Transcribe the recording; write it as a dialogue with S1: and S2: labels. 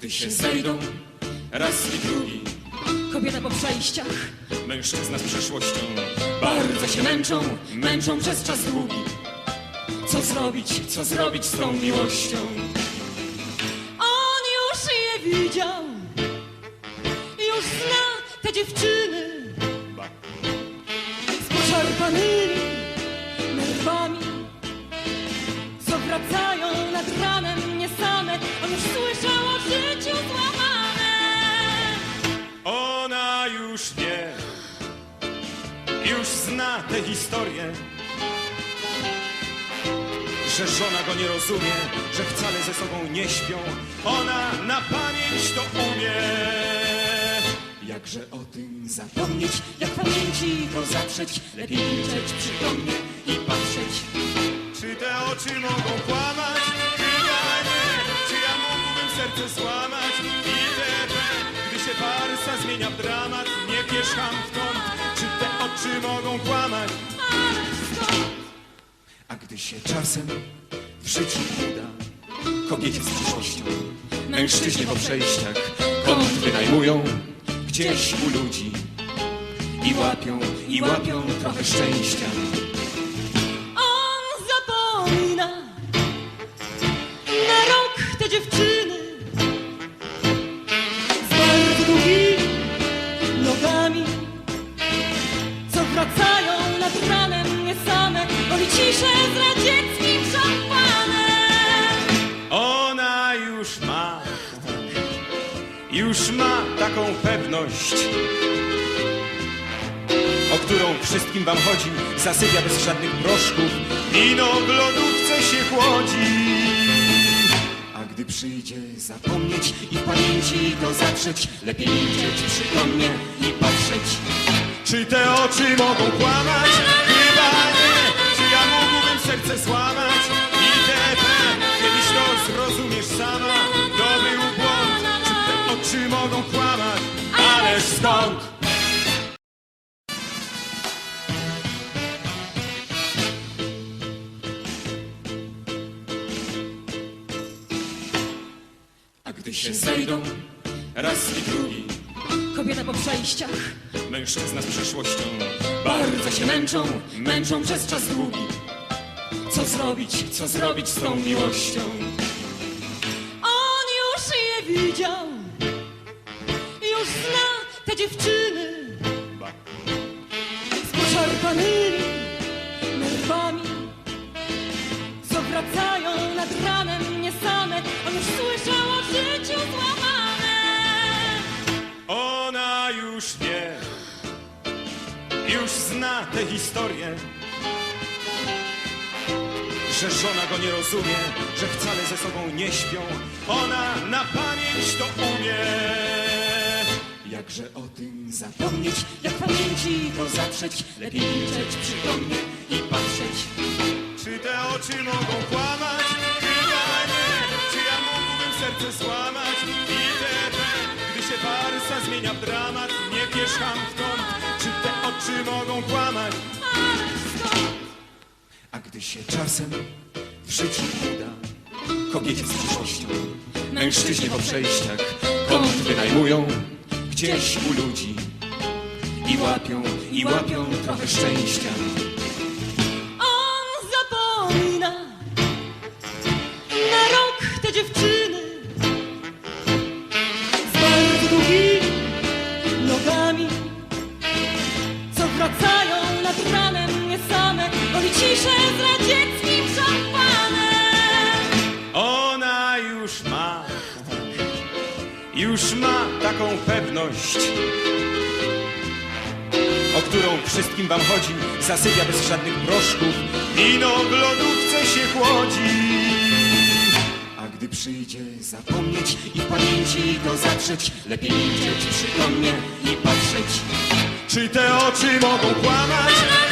S1: gdy się zejdą raz i drugi,
S2: Kobieta po przejściach,
S1: mężczyzna z przeszłością,
S2: bardzo się męczą, męczą. przez czas długi.
S1: co zrobić, co zrobić z tą miłością?
S2: On już je widział, już zna te dziewczyny. Z poszarpanymi nerwami, co wracają nad ranem
S1: zna tę historię, że żona go nie rozumie, że wcale ze sobą nie śpią. Ona na pamięć to umie. Jakże o tym zapomnieć,
S2: Jak pamięci go zatrzeć, lepiej milczeć przytomnie i patrzeć.
S1: czy te oczy mogą kłamać? Chyba nie, czy ja mógłbym serce złamać? ITP, gdy się farsa zmienia w dramat, nie pierzcham w kąt, czy te oczy mogą gdy się czasem w życiu uda kobiecie z przyszłością, mężczyźnie po przejściach kąt wynajmują gdzieś u ludzi i łapią, i łapią trochę szczęścia.
S2: On zapomina na rok te dziewczyny
S1: już ma taką pewność, o którą wszystkim wam chodzi, zasypia bez żadnych proszków, wino w lodówce się chłodzi. A gdy przyjdzie zapomnieć i w pamięci go zatrzeć, lepiej milczeć przytomnie i patrzeć. Czy te oczy mogą kłamać? Chyba nie. Czy ja mógłbym serce złamać? Się zejdą raz i drugi,
S2: Kobieta po przejściach,
S1: mężczyzna z przeszłością,
S2: bardzo się męczą, męczą. przez czas długi.
S1: Co zrobić, co zrobić z tą miłością?
S2: On już je widział, już zna te dziewczyny. Z poszarpanymi
S1: że żona go nie rozumie, że wcale ze sobą nie śpią. Ona na pamięć to umie. Jakże o tym zapomnieć,
S2: Jak pamięci go zatrzeć, lepiej milczeć przytomnie i patrzeć.
S1: czy te oczy mogą kłamać? Chyba nie. Czy ja mógłbym serce złamać? ITP, gdy się farsa zmienia w dramat, nie pierzcham w kąt. Czy te oczy mogą kłamać? Się czasem w życiu uda kobiecie z przyszłością, mężczyźnie po przejściach kąt wynajmują gdzieś u ludzi i łapią, i łapią trochę szczęścia.
S2: On zapomina na rok te dziewczyny
S1: już ma, już ma taką pewność, o którą wszystkim wam chodzi, zasypia bez żadnych proszków, wino w lodówce się chłodzi. A gdy przyjdzie zapomnieć i w pamięci go zatrzeć, lepiej milczeć przytomnie i patrzeć. Czy te oczy mogą kłamać?